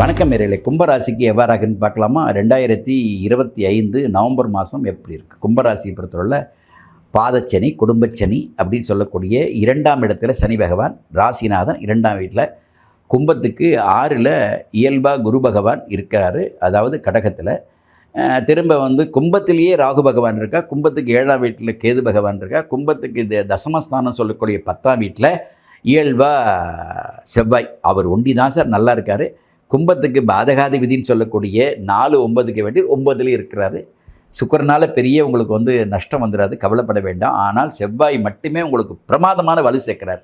வணக்கம் மேரேலே கும்பராசிக்கு எவ்வாறாகன்னு பார்க்கலாமா? ரெண்டாயிரத்தி இருபத்தி ஐந்து நவம்பர் மாதம் எப்படி இருக்குது கும்பராசியை பொறுத்தவரையில் பாதச்சனி குடும்பச்சனி அப்படின்னு சொல்லக்கூடிய இரண்டாம் இடத்துல சனி பகவான் ராசிநாதன் இரண்டாம் வீட்டில் கும்பத்துக்கு ஆறில் இயல்பாக குரு பகவான் இருக்கிறாரு. அதாவது கடகத்தில். திரும்ப வந்து கும்பத்திலேயே ராகு பகவான் இருக்கா? கும்பத்துக்கு ஏழாம் வீட்டில் கேது பகவான் இருக்கா? கும்பத்துக்கு இது தசமஸ்தானம் சொல்லக்கூடிய பத்தாம் வீட்டில் இயல்பாக செவ்வாய். அவர் ஒண்டி தான் சார் நல்லா இருக்கார். கும்பத்துக்கு பாதகாதி விதின்னு சொல்லக்கூடிய நாலு ஒன்பதுக்கு வேண்டி ஒன்பதுலேயும் இருக்கிறாரு. சுக்கரனால் பெரிய உங்களுக்கு வந்து நஷ்டம் வந்துடாது கவலைப்பட வேண்டாம். ஆனால் செவ்வாய் மட்டுமே உங்களுக்கு பிரமாதமான வலு சேர்க்கிறார்.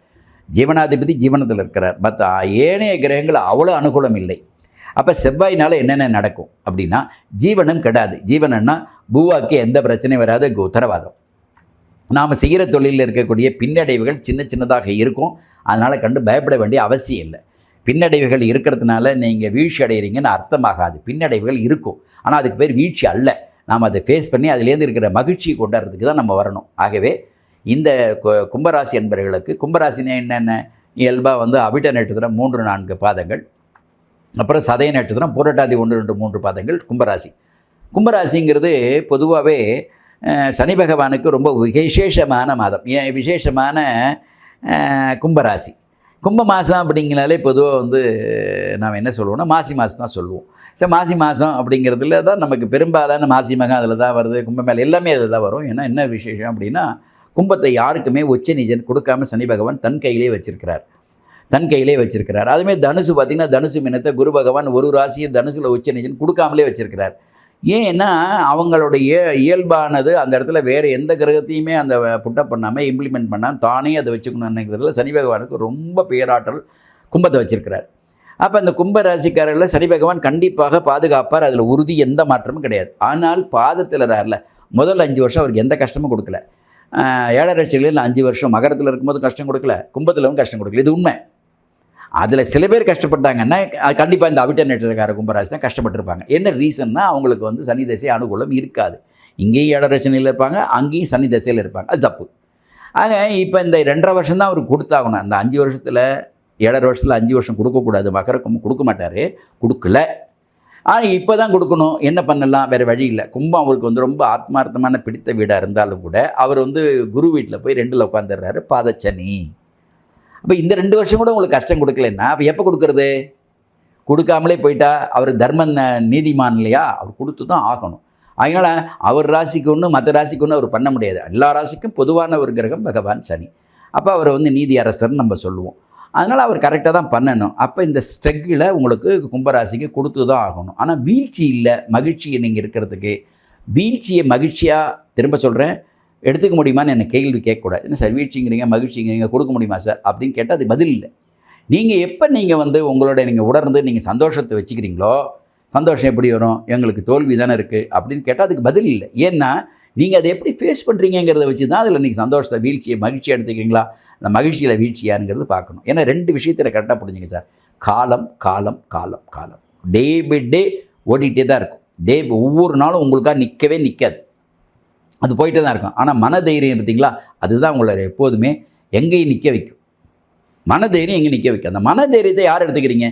ஜீவனாதிபதி ஜீவனத்தில் இருக்கிறார். மற்ற ஏனைய கிரகங்கள் அவ்வளோ அனுகூலம் இல்லை. அப்போ செவ்வாயினால் என்னென்ன நடக்கும் அப்படின்னா ஜீவனம் கெடாது. ஜீவனம்னா பூவாக்கு எந்த பிரச்சனையும் வராது கு- உத்தரவாதம். நாம் செய்கிற தொழிலில் இருக்கக்கூடிய பின்னடைவுகள் சின்ன சின்னதாக இருக்கும். அதனால் கண்டு பயப்பட வேண்டிய அவசியம் இல்லை. பின்னடைவுகள் இருக்கிறதுனால நீங்கள் வீழ்ச்சி அடைகிறீங்கன்னு அர்த்தமாகாது. பின்னடைவுகள் இருக்கும். ஆனால் அதுக்கு பேர் வீழ்ச்சி அல்ல. நாம் அதை ஃபேஸ் பண்ணி அதுலேருந்து இருக்கிற மகிழ்ச்சியை கொண்டாடுறதுக்கு தான் நம்ம வரணும். ஆகவே இந்த கும்பராசி என்பவர்களுக்கு கும்பராசினா என்னென்ன? இயல்பாக வந்து அபிட்ட நட்சத்திரம் மூன்று நான்கு பாதங்கள். அப்புறம் சதய நட்சத்திரம் புரட்டாதி ஒன்று ரெண்டு மூன்று பாதங்கள் கும்பராசி. கும்பராசிங்கிறது பொதுவாகவே சனி பகவானுக்கு ரொம்ப விசேஷமான மாதம். ஏன் விசேஷமான கும்பராசி. கும்ப மாதம் அப்படிங்கிறனாலே பொதுவாக வந்து நாம் என்ன சொல்லுவோம்னா மாசி மாதம் தான் சொல்லுவோம் சரி மாசி மாதம் அப்படிங்கிறதுல தான் நமக்கு பெரும்பாலான மாசி மகம் அதில் தான் வருது கும்பமேளம் எல்லாமே அதில் தான் வரும். ஏன்னா என்ன விசேஷம் அப்படின்னா கும்பத்தை யாருக்குமே உச்ச நீஜன் கொடுக்காம சனி பகவான் தன் கையிலே வச்சிருக்கிறார். தன் கையிலே வச்சிருக்கிறார். அதுமாதிரி தனுசு பார்த்திங்கன்னா தனுசு மினத்தை குரு பகவான் ஒரு ராசியை தனுசில் உச்ச நீஜன் கொடுக்காமலே வச்சிருக்கிறார். ஏன்னா அவங்களுடைய இயல்பானது அந்த இடத்துல வேறு எந்த கிரகத்தையுமே அந்த புட்டப் பண்ணாமல் இம்ப்ளிமெண்ட் பண்ணாமல் தானே அதை வச்சுக்கணுங்கிறதுல சனி பகவானுக்கு ரொம்ப பேராற்றல் கும்பத்தை வச்சிருக்கிறார் அப்போ அந்த கும்ப ராசிக்காரர்களில் சனி பகவான் கண்டிப்பாக பாதுகாப்பார் அதில் உறுதி எந்த மாற்றமும் கிடையாது ஆனால் பாதத்தில் இருக்கார்ல முதல் அஞ்சு வருஷம் அவருக்கு எந்த கஷ்டமும் கொடுக்கல ஏழரை லட்சங்களில் அஞ்சு வருஷம் மகரத்தில் இருக்கும்போது கஷ்டம் கொடுக்கல கும்பத்திலும் கஷ்டம் கொடுக்கல இது உண்மை அதில் சில பேர் கஷ்டப்பட்டாங்கன்னா கண்டிப்பாக இந்த அவிட்ட கும்பராசி தான் கஷ்டப்பட்டிருப்பாங்க. என்ன ரீசன்னா அவங்களுக்கு வந்து சனி தசை அனுகூலம் இருக்காது. இங்கேயும் ஏழரை இருப்பாங்க அங்கேயும் சனி தசையில் இருப்பாங்க. அது தப்பு. ஆக இப்போ இந்த ரெண்டரை வருஷம் தான் அவருக்கு கொடுத்தாகணும். அந்த அஞ்சு வருஷத்தில் ஏழரை வருஷத்தில் அஞ்சு வருஷம் கொடுக்கக்கூடாது. மகர கும்பம் கொடுக்க மாட்டார். கொடுக்கல. ஆனால் இப்போ தான் கொடுக்கணும். என்ன பண்ணலாம்? வேறு வழி இல்லை. கும்பம் அவருக்கு வந்து ரொம்ப ஆத்மார்த்தமான பிடித்த வீடாக இருந்தாலும் கூட அவர் வந்து குரு வீட்டில் போய் ரெண்டில் உட்காந்துடுறாரு பாதச்சனி. அப்போ இந்த ரெண்டு வருஷம் கூட உங்களுக்கு கஷ்டம் கொடுக்கலன்னா அப்போ எப்போ கொடுக்கறது? கொடுக்காமலே போயிட்டா அவர் தர்ம ந- நீதிமான் இல்லையா? அவர் கொடுத்து தான் ஆகணும். அதனால் அவர் ராசிக்கு ஒன்று மற்ற ராசிக்கு ஒன்று அவர் பண்ண முடியாது. எல்லா ராசிக்கும் பொதுவான ஒரு கிரகம் பகவான் சனி. அப்போ அவரை வந்து நீதி அரசர்னு நம்ம சொல்லுவோம். அதனால் அவர் கரெக்டாக தான் பண்ணணும். அப்போ இந்த ஸ்ட்ரகிளை உங்களுக்கு கும்பராசிக்கு கொடுத்து தான் ஆகணும். ஆனால் வீழ்ச்சி இல்லை மகிழ்ச்சியை நீங்கள் இருக்கிறதுக்கு. வீழ்ச்சியை மகிழ்ச்சியாக திரும்ப சொல்கிறேன் எடுத்துக்க முடியுமான்னு என்ன கேள்வி கேட்கக்கூடாது. என்ன சார் வீழ்ச்சிங்கிறீங்க மகிழ்ச்சிங்கிறீங்க கொடுக்க முடியுமா சார்? அப்படின்னு கேட்டால் அது பதில் இல்லை. நீங்கள் எப்போ நீங்கள் வந்து உங்களோட நீங்கள் உணர்ந்து நீங்கள் சந்தோஷத்தை வச்சுக்கிறீங்களோ சந்தோஷம் எப்படி வரும்? எங்களுக்கு தோல்வி தானே இருக்குது அப்படின்னு கேட்டால் அதுக்கு பதில் இல்லை. ஏன்னா நீங்கள் அதை எப்படி ஃபேஸ் பண்ணுறீங்கிறத வச்சு தான் அதில் நீங்கள் சந்தோஷத்தை வீழ்ச்சியை மகிழ்ச்சியை எடுத்துக்கிறீங்களா? அந்த மகிழ்ச்சியில் வீழ்ச்சியாங்கிறது பார்க்கணும். ஏன்னா ரெண்டு விஷயத்தில் கரெக்டாக புரிஞ்சுங்க சார். காலம் காலம் காலம் காலம். டே பை டே ஓடிட்டே தான் இருக்கும். டே ஒவ்வொரு நாளும் உங்களுக்காக நிற்கவே நிற்காது அது போயிட்டே தான் இருக்கும். ஆனால் மனதைரியம் பார்த்தீங்களா அதுதான் உங்களை எப்போதுமே எங்கேயும் நிற்க வைக்கும். மனதைரியம் எங்கே நிற்க வைக்கும் அந்த மனதைரியத்தை யார் எடுத்துக்கிறீங்க?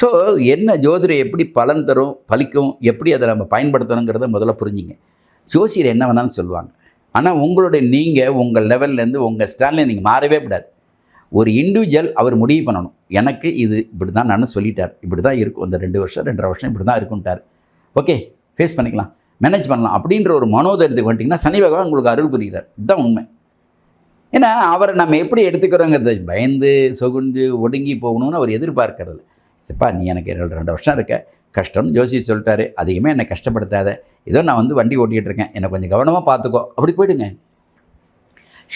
ஸோ என்ன ஜோதிடம் எப்படி பலன் தரும் பலிக்கும் எப்படி அதை நம்ம பயன்படுத்தணுங்கிறத முதல்ல புரிஞ்சுங்க. ஜோசியர் என்ன வேணாலும் சொல்லுவாங்க. ஆனால் உங்களுடைய நீங்கள் உங்கள் லெவல்லேருந்து உங்கள் ஸ்டாண்ட்லேருந்து நீங்கள் மாறவே கூடாது. ஒரு இண்டிவிஜுவல் அவர் முடிவு பண்ணணும். எனக்கு இது இப்படி தான் நான் சொல்லிட்டார். இப்படி தான் இருக்கும். இந்த ரெண்டு வருஷம் ரெண்டரை வருஷம் இப்படி தான் இருக்குன்ட்டார் ஓகே ஃபேஸ் பண்ணிக்கலாம். மேனேஜ் பண்ணலாம் அப்படின்ற ஒரு மனோதைரியத்துக்கு வந்துட்டிங்கன்னா சனி பகவான் உங்களுக்கு அருள் புரிகிறார். இதுதான் உண்மை. ஏன்னா அவரை நம்ம எப்படி எடுத்துக்கிறோங்கிறத பயந்து சொகுஞ்சு ஒடுங்கி போகணும்னு அவர் எதிர்பார்க்கறது சிப்பா நீ எனக்கு ரெண்டு ரெண்டு வருஷம் இருக்க. கஷ்டம் ஜோசி சொல்லிட்டாரு. அதிகமாக என்னை கஷ்டப்படுத்தாத. ஏதோ நான் வந்து வண்டி ஓட்டிகிட்டு இருக்கேன். என்னை கொஞ்சம் கவனமாக பார்த்துக்கோ. அப்படி போயிடுங்க.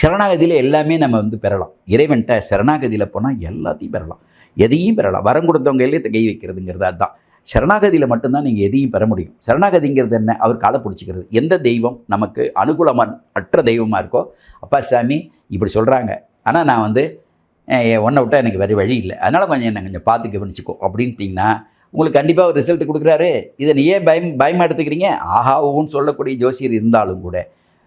சரணாகதியில் எல்லாமே நம்ம வந்து பெறலாம். இறைவன்கிட்ட சரணாகதியில் போனால் எல்லாத்தையும் பெறலாம். எதையும் பெறலாம். வரம் கொடுத்தவங்க கையிலே கை வைக்கிறதுங்கிறது அதுதான் சரணாகதியில் மட்டும்தான் நீங்கள் எதையும் பெற முடியும். சரணாகதிங்கிறது என்ன? அவர் காலை பிடிச்சிக்கிறது. எந்த தெய்வம் நமக்கு அனுகூலமான அற்ற தெய்வமாக இருக்கோ அப்பா சாமி இப்படி சொல்கிறாங்க ஆனால் நான் வந்து ஒன்றை விட்டால் எனக்கு வேறு வழி இல்லை. அதனால் கொஞ்சம் என்ன கொஞ்சம் பார்த்து கவனிச்சுக்கோ. அப்படின்ட்டிங்கன்னா உங்களுக்கு கண்டிப்பாக ஒரு ரிசல்ட் கொடுக்குறாரு. இதை நீ ஏன் பயம் பயமாக எடுத்துக்கிறீங்க? ஆஹா ஓன்னு சொல்லக்கூடிய ஜோசியர் இருந்தாலும் கூட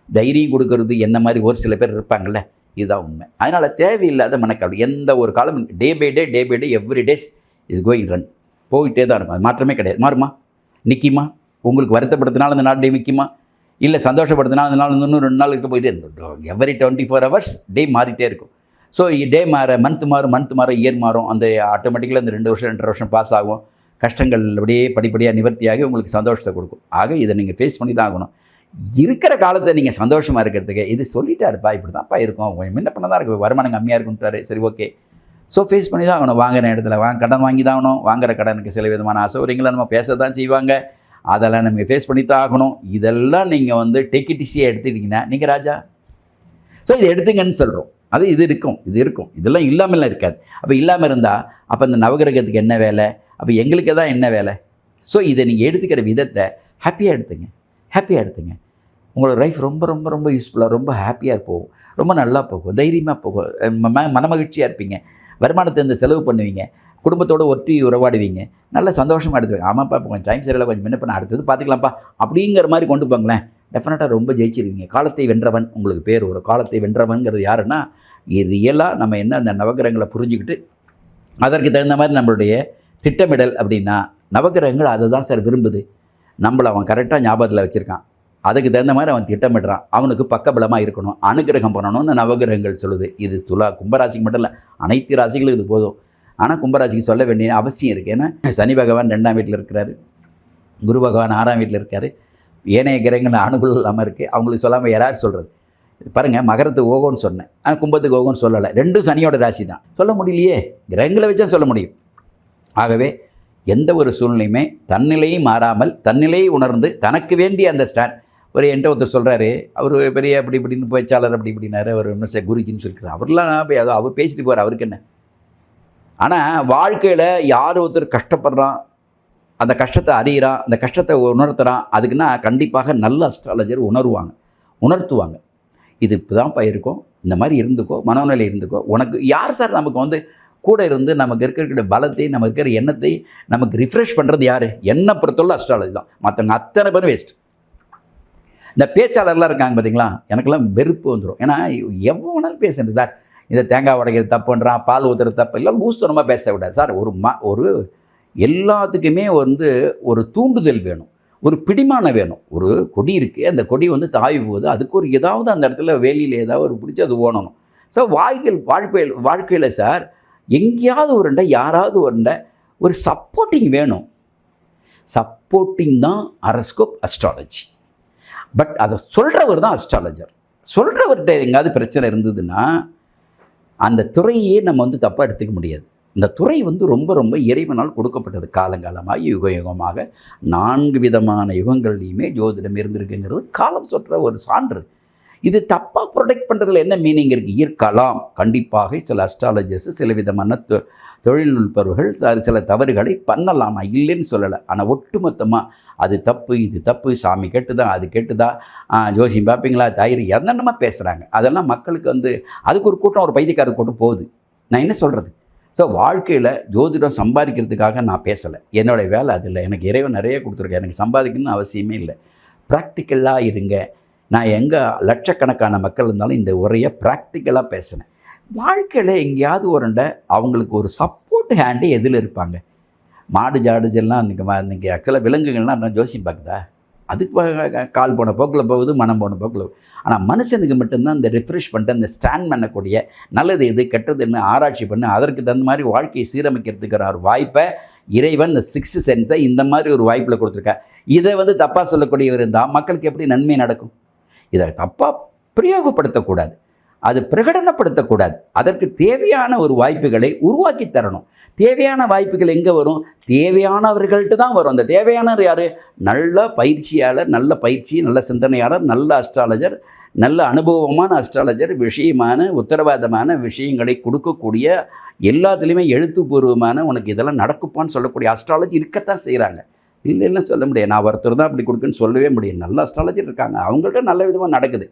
தைரியம் கொடுக்கறது என்ன மாதிரி ஒரு சில பேர் இருப்பாங்கள்ல இதுதான் உண்மை. அதனால் தேவையில்லாத மனக்கவலை எந்த ஒரு காலம் day by day day by day every days is going run போயிட்டே தான் இருக்கும். அது மாற்றமே கிடையாது. மாறுமா? நிற்கிமா உங்களுக்கு வருத்தப்படுத்தினாலும் அந்த நாள் டே நிற்குமா இல்லை சந்தோஷப்படுத்தினாலும் அந்த நாள் இன்னும் ரெண்டு நாள் இருக்க போயிட்டே இருக்கும். Every twenty four hours day மாறிட்டே இருக்கும். ஸோ டே மாற மந்த் மாறும் மந்த் மாறும் இயர் மாறும். அந்த ஆட்டோமேட்டிக்கலாக அந்த ரெண்டு வருஷம் ரெண்டரை வருஷம் பாஸ் ஆகும். கஷ்டங்கள் அப்படியே படிப்படியாக நிவர்த்தியாகி உங்களுக்கு சந்தோஷத்தை கொடுக்கும். ஆக இதை நீங்கள் ஃபேஸ் பண்ணி தான் ஆகணும். இருக்கிற காலத்தை நீங்கள் சந்தோஷமாக இருக்கிறதுக்கு இது சொல்லிட்டாருப்பா இப்படி தான்ப்பா இருக்கும் என்ன முன்ன பண்ண தான் இருக்கு? வருமானம் கம்மியாக இருக்குன்றாரு சரி ஓகே ஸோ ஃபேஸ் பண்ணி தான் ஆகணும். வாங்குற இடத்துல வாங்க கடன் வாங்கி தான் ஆகணும். வாங்குற கடனுக்கு சில விதமான அசௌகரியங்களை நம்ம பேச தான் செய்வாங்க. அதெல்லாம் நம்ம ஃபேஸ் பண்ணி தான் ஆகணும். இதெல்லாம் நீங்கள் வந்து டெக்கிட்டிசியாக எடுத்துக்கிட்டிங்கன்னா நீங்கள் ராஜா. ஸோ இதை எடுத்துங்கன்னு சொல்கிறோம் அது இது இருக்கும். இது இருக்கும். இதெல்லாம் இல்லாமலாம் இருக்காது. அப்போ இல்லாமல் இருந்தால் அப்போ இந்த நவகிரகத்துக்கு என்ன வேலை? அப்போ எங்களுக்கு தான் என்ன வேலை? ஸோ இதை நீங்கள் எடுத்துக்கிற விதத்தை ஹாப்பியாக எடுத்துங்க. ஹாப்பியாக எடுத்துங்க. உங்களோட லைஃப் ரொம்ப ரொம்ப ரொம்ப யூஸ்ஃபுல்லாக ரொம்ப ஹாப்பியாக போகும். ரொம்ப நல்லா போகும். தைரியமாக போகும். ம- ம- மனமகிழ்ச்சியாக இருப்பீங்க. வருமானத்தை இந்த செலவு பண்ணுவீங்க. குடும்பத்தோடு ஒட்டி உறவாடுவீங்க. நல்ல சந்தோஷமாக எடுத்துவீங்க ஆமாப்பா இப்போ கொஞ்சம் டைம் சரியில்லை கொஞ்சம் முன்ன பண்ண அடுத்தது பார்த்துக்கலாம்ப்பா. அப்படிங்கிற மாதிரி கொண்டு போங்களேன். டெஃபினட்டாக ரொம்ப ஜெயிச்சிருவீங்க. காலத்தை வென்றவன் உங்களுக்கு பேர் ஒரு காலத்தை வென்றவன்கிறது யாருன்னா ரியலாக நம்ம என்ன அந்த நவகிரகங்களை புரிஞ்சுக்கிட்டு அதற்கு தகுந்த மாதிரி நம்மளுடைய திட்டமிடல் அப்படின்னா நவகிரகங்கள் அதை தான் சார் விரும்புது. நம்மளை அவன் கரெக்டாக ஞாபகத்தில் வச்சுருக்கான். அதுக்கு தகுந்த மாதிரி அவன் திட்டமிடுறான். அவனுக்கு பக்கபலமாக இருக்கணும். அனுகிரகம் பண்ணணும்னு நவகிரகங்கள் சொல்லுது. இது துலா கும்பராசிக்கு மட்டும் இல்லை அனைத்து ராசிகளும் இது போதும். ஆனால் கும்பராசிக்கு சொல்ல வேண்டிய அவசியம் இருக்குது ஏன்னா சனி பகவான் ரெண்டாம் வீட்டில் இருக்கிறாரு. குரு பகவான் ஆறாம் வீட்டில் இருக்காரு. ஏனைய கிரகங்கள் அனுகூலம் இல்லாமல் இருக்குது அவங்களுக்கு சொல்லாமல் யாரார் சொல்கிறது பாருங்கள் மகரத்துக்கு ஓகோன்னு சொன்னேன். ஆனால் கும்பத்துக்கு ஓகோன்னு சொல்லலை. ரெண்டும் சனியோட ராசி தான். சொல்ல முடியலையே. கிரகங்களை வச்சா சொல்ல முடியும். ஆகவே எந்த ஒரு சூழ்நிலையுமே தன்னிலையும் மாறாமல் தன்னிலையை உணர்ந்து தனக்கு வேண்டிய அந்த ஸ்டாண்ட் ஒரு என்கிட்ட ஒருத்தர் சொல்கிறாரு அவர் பெரிய அப்படி இப்படின்னு பேச்சாளர் அப்படி இப்படின்னாரு அவர் என்ன குருஜின்னு சொல்லிக்கிறார் அவர்லாம் போய் அதோ அவர் பேசிட்டு போகிறார் அவருக்கு என்ன? ஆனால் வாழ்க்கையில் யார் ஒருத்தர் கஷ்டப்படுறான் அந்த கஷ்டத்தை அறியிறான் அந்த கஷ்டத்தை உணர்த்துறான் அதுக்குன்னா கண்டிப்பாக நல்ல அஸ்ட்ராலஜர் உணர்வாங்க உணர்த்துவாங்க. இது இப்போ தான்ப்பா இருக்கும் இந்த மாதிரி இருந்துக்கோ மனோநிலை இருந்துக்கோ உனக்கு யார் சார் நமக்கு வந்து கூட இருந்து நமக்கு இருக்கிற பலத்தை நமக்கு இருக்கிற எண்ணத்தை நமக்கு ரிஃப்ரெஷ் பண்ணுறது யார்? என்னை பொறுத்தவரை அஸ்ட்ராலஜி தான். மற்றவங்க அத்தனை பேரும் வேஸ்ட் இந்த பேச்சாளர்லாம் இருக்காங்க பார்த்தீங்களா எனக்கெல்லாம் வெறுப்பு வந்துடும் ஏன்னா எவ்வளோ வேணாலும் பேசுறது சார். இந்த தேங்காய் உடைக்கிறது தப்புன்றான் பால் ஊற்றுறது தப்பு இல்லை ஊசனமாக பேசக்கூடாது சார். ஒரு ம ஒரு எல்லாத்துக்குமே வந்து ஒரு தூண்டுதல் வேணும். ஒரு பிடிமானம் வேணும். ஒரு கொடி இருக்குது அந்த கொடி வந்து தாய் போகுது. அதுக்கு ஒரு ஏதாவது அந்த இடத்துல வேலியில் ஏதாவது ஒரு பிடிச்சி அது ஓடணும். ஸோ வாழ்க்கையில் வாழ்க்கையில் வாழ்க்கையில் சார் எங்கேயாவது ஒருண்ட யாராவது ஒருண்ட ஒரு சப்போர்ட்டிங் வேணும். சப்போர்ட்டிங் தான் அரஸ்கோப் அஸ்ட்ராலஜி பட் அதை சொல்கிறவர் தான் அஸ்ட்ராலஜர் சொல்கிறவர்கிட்ட எங்கேயாவது பிரச்சனை இருந்ததுன்னா அந்த துறையே நம்ம வந்து தப்பாக எடுத்துக்க முடியாது. இந்த துறை வந்து ரொம்ப ரொம்ப இறைவனால் கொடுக்கப்பட்டது. காலங்காலமாக யுக யுகமாக நான்கு விதமான யுகங்கள்லையுமே ஜோதிடம் இருந்திருக்குங்கிறது காலம் சொல்கிற ஒரு சான்று. இது தப்பாக ப்ரொடெக்ட் பண்ணுறதுல என்ன மீனிங் இருக்குது இருக்கலாம். கண்டிப்பாக சில அஸ்ட்ராலஜர்ஸ் சில விதமான தொ- தொழில்நுட்பவர்கள் சில தவறுகளை பண்ணலாம்? நான் இல்லைன்னு சொல்லலை. ஆனால் ஒட்டுமொத்தமாக அது தப்பு இது தப்பு சாமி கெட்டுதா அது கெட்டுதா ஜோசியம் பார்ப்பீங்களா தயிர் என்னென்னமா பேசுகிறாங்க அதெல்லாம் மக்களுக்கு வந்து அதுக்கு ஒரு கூட்டம் ஒரு பைத்தியக்கார கூட்டம் போகுது. நான் என்ன சொல்கிறது ஸோ வாழ்க்கையில் ஜோதிடம் சம்பாதிக்கிறதுக்காக நான் பேசலை. என்னோடய வேலை அது இல்லை. எனக்கு இறைவன் நிறைய கொடுத்துருக்கேன் எனக்கு சம்பாதிக்கணும்னு அவசியமே இல்லை. ப்ராக்டிக்கலாக இருங்க. நான் எங்கே லட்சக்கணக்கான மக்கள் இருந்தாலும் இந்த உரையை ப்ராக்டிக்கலாக பேசினேன். வாழ்க்கையில் எங்கேயாவது ஒருண்ட அவங்களுக்கு ஒரு சப்போர்ட் ஹேண்டு எதில் இருப்பாங்க? மாடு ஜாடுஜெல்லாம் இன்றைக்கி இன்றைக்கி ஆக்சுவலாக விலங்குகள்லாம் இன்னும் ஜோசியம் பார்க்குதா? அதுக்கு கால் போன போக்கில் போகுது மனம் போன போக்கில் ஆனால் மனுஷனுக்கு மட்டும்தான் இந்த ரிஃப்ரெஷ் பண்ணிட்டு அந்த ஸ்டாண்ட் பண்ணக்கூடிய நல்லது எது கெட்டது என்ன ஆராய்ச்சி பண்ணி அதற்கு தகுந்த மாதிரி வாழ்க்கையை சீரமைக்கிறதுக்கிற ஒரு வாய்ப்பை இறைவன் இந்த சிக்ஸ்த் சென்த்தை இந்த மாதிரி ஒரு வாய்ப்பில் கொடுத்துருக்கா இதை வந்து தப்பாக சொல்லக்கூடியவர் இருந்தால் மக்களுக்கு எப்படி நன்மை நடக்கும்? இதை தப்பாக பிரயோகப்படுத்தக்கூடாது. அது பிரகடனப்படுத்தக்கூடாது. அதற்கு தேவையான ஒரு வாய்ப்புகளை உருவாக்கி தரணும். தேவையான வாய்ப்புகள் எங்கே வரும்? தேவையானவர்கள்ட்டு தான் வரும். அந்த தேவையானவர் யார்? நல்ல பயிற்சியாளர் நல்ல பயிற்சி நல்ல சிந்தனையாளர் நல்ல அஸ்ட்ராலஜர் நல்ல அனுபவமான அஸ்ட்ராலஜர் விஷயமான உத்தரவாதமான விஷயங்களை கொடுக்கக்கூடிய எல்லாத்துலேயுமே எழுத்துப்பூர்வமான உனக்கு இதெல்லாம் நடக்குப்பான்னு சொல்லக்கூடிய அஸ்ட்ராலஜி இருக்கத்தான் செய்கிறாங்க இல்லைன்னு சொல்ல முடியாது. நான் ஒருத்தர் தான் அப்படி கொடுக்குன்னு சொல்லவே முடியும் நல்ல அஸ்ட்ராலஜர் இருக்காங்க. அவங்கள்ட்ட நல்ல விதமாக நடக்குது.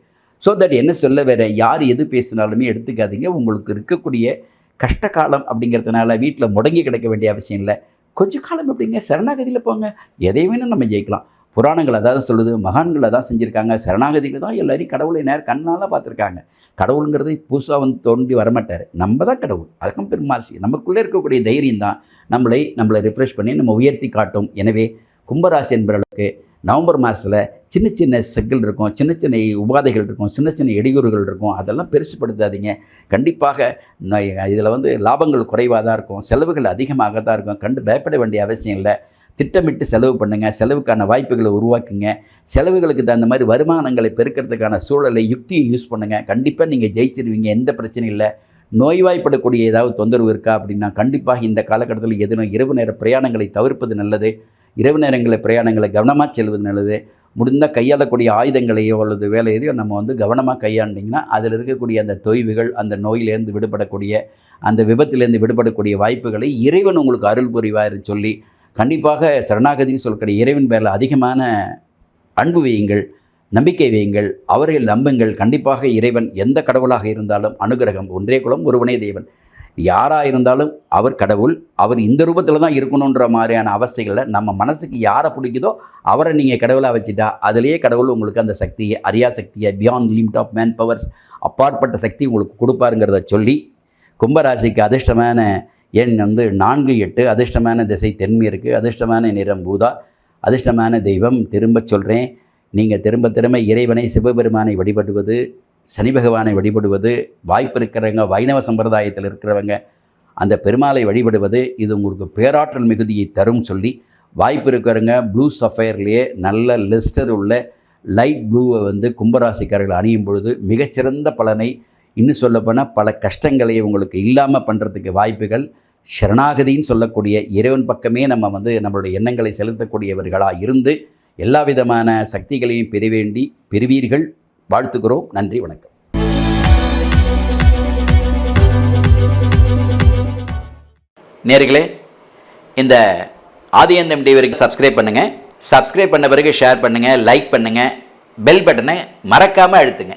ஸோ தட் என்ன சொல்ல வேற? யார் எது பேசினாலுமே எடுத்துக்காதீங்க. உங்களுக்கு இருக்கக்கூடிய கஷ்ட காலம் அப்படிங்கிறதுனால வீட்டில் முடங்கி கிடக்க வேண்டிய அவசியம் இல்லை. கொஞ்ச காலம் எப்படிங்க? சரணாகதியில் போங்க. எதையுமே நம்ம ஜெயிக்கலாம். புராணங்கள் அதாவது சொல்லுது மகான்கள் அதான் செஞ்சுருக்காங்க சரணாகதிகள் தான் எல்லாரையும் கடவுளை நேர் கண்ணால் பார்த்துருக்காங்க. கடவுளுங்கிறது புதுசாக வந்து தோண்டி வரமாட்டார். நம்ம தான் கடவுள். அதுக்கும் பெருமாசி நமக்குள்ளே இருக்கக்கூடிய தைரியம் தான் நம்மளை நம்மளை ரிஃப்ரெஷ் பண்ணி நம்ம உயர்த்தி காட்டும். எனவே கும்பராசி என்பவர்களுக்கு நவம்பர் மாதத்தில் சின்ன சின்ன செக்கில் இருக்கும் சின்ன சின்ன உபாதைகள் இருக்கும் சின்ன சின்ன இடையூறுகள் இருக்கும். அதெல்லாம் பெருசுப்படுத்தாதீங்க. கண்டிப்பாக இதில் வந்து லாபங்கள் குறைவாக தான் இருக்கும் செலவுகள் அதிகமாக தான் இருக்கும். கண்டு பயப்பட வேண்டிய அவசியம் இல்லை. திட்டமிட்டு செலவு பண்ணுங்கள் செலவுக்கான வாய்ப்புகளை உருவாக்குங்க. செலவுகளுக்கு தகுந்த மாதிரி வருமானங்களை பெருக்கிறதுக்கான சூழலை யுக்தியை யூஸ் பண்ணுங்கள் கண்டிப்பாக நீங்கள் ஜெயிச்சிருவீங்க எந்த பிரச்சனையும் இல்லை. நோய்வாய்ப்படக்கூடிய ஏதாவது தொந்தரவு இருக்கா அப்படின்னா கண்டிப்பாக இந்த காலகட்டத்தில் எதுவும் இரவு நேர பிரயாணங்களை தவிர்ப்பது நல்லது. இரவு நேரங்களில் பிரயாணங்களை கவனமாக செல்வது நல்லது. முடிந்தால் கையாளக்கூடிய ஆயுதங்களையோ அல்லது வேலையோ நம்ம வந்து கவனமாக கையாண்டிங்கன்னா அதில் இருக்கக்கூடிய அந்த தொய்வுகள் அந்த நோயிலேருந்து விடுபடக்கூடிய அந்த விபத்திலேருந்து விடுபடக்கூடிய வாய்ப்புகளை இறைவன் உங்களுக்கு அருள் புரிவார் சொல்லி கண்டிப்பாக சரணாகதின்னு சொல்லக்கூடிய இறைவன் பேரில் அதிகமான அன்பு வையுங்கள் நம்பிக்கை வையுங்கள் அவர்கள் நம்புங்கள். கண்டிப்பாக இறைவன் எந்த கடவுளாக இருந்தாலும் அனுகிரகம் ஒன்றே குலம் ஒருவனே தேவன். யாராக இருந்தாலும் அவர் கடவுள் அவர் இந்த ரூபத்தில் தான் இருக்கணுன்ற மாதிரியான அவஸ்தைகளில் நம்ம மனசுக்கு யாரை பிடிக்குதோ அவரை நீங்கள் கடவுளாக வச்சுட்டா அதிலேயே கடவுள் உங்களுக்கு அந்த சக்தியை அரியா சக்தியை beyond limit of man powers அப்பாற்பட்ட சக்தி உங்களுக்கு கொடுப்பாருங்கிறத சொல்லி கும்பராசிக்கு அதிர்ஷ்டமான எண் வந்து நான்கு எட்டு. அதிர்ஷ்டமான திசை தென்மேற்கு. அதிர்ஷ்டமான நிறம் பூதா. அதிர்ஷ்டமான தெய்வம். திரும்ப சொல்கிறேன் நீங்கள் திரும்ப திரும்ப இறைவனை சிவபெருமானை வழிபடுவது சனி பகவானை வழிபடுவது வாய்ப்பு இருக்கிறவங்க வைணவ சம்பிரதாயத்தில் இருக்கிறவங்க அந்த பெருமாளை வழிபடுவது இது உங்களுக்கு பேராற்றல் மிகுதியை தரும் சொல்லி வாய்ப்பு இருக்கிறவங்க ப்ளூ சஃபயர்லேயே நல்ல லிஸ்டர் உள்ள லைட் ப்ளூவை வந்து கும்பராசிக்காரர்கள் அணியும் பொழுது மிகச்சிறந்த பலனை இன்னும் சொல்லப்போனால் பல கஷ்டங்களை உங்களுக்கு இல்லாமல் பண்ணுறதுக்கு வாய்ப்புகள். சரணாகதின்னு சொல்லக்கூடிய இறைவன் பக்கமே நம்ம வந்து நம்மளுடைய எண்ணங்களை செலுத்தக்கூடியவர்களாக இருந்து எல்லா விதமான சக்திகளையும் பெற வேண்டி பெறுவீர்கள். வாழ்த்துக்கிறோம் நன்றி. வணக்கம். நேர்களே இந்த ஆதியந்தம் டிவிக்கு சப்ஸ்கிரைப் பண்ணுங்கள் சப்ஸ்கிரைப் பண்ண பிறகு ஷேர் பண்ணுங்கள் லைக் பண்ணுங்கள் பெல் பட்டனை மறக்காமல் அழுத்துங்க.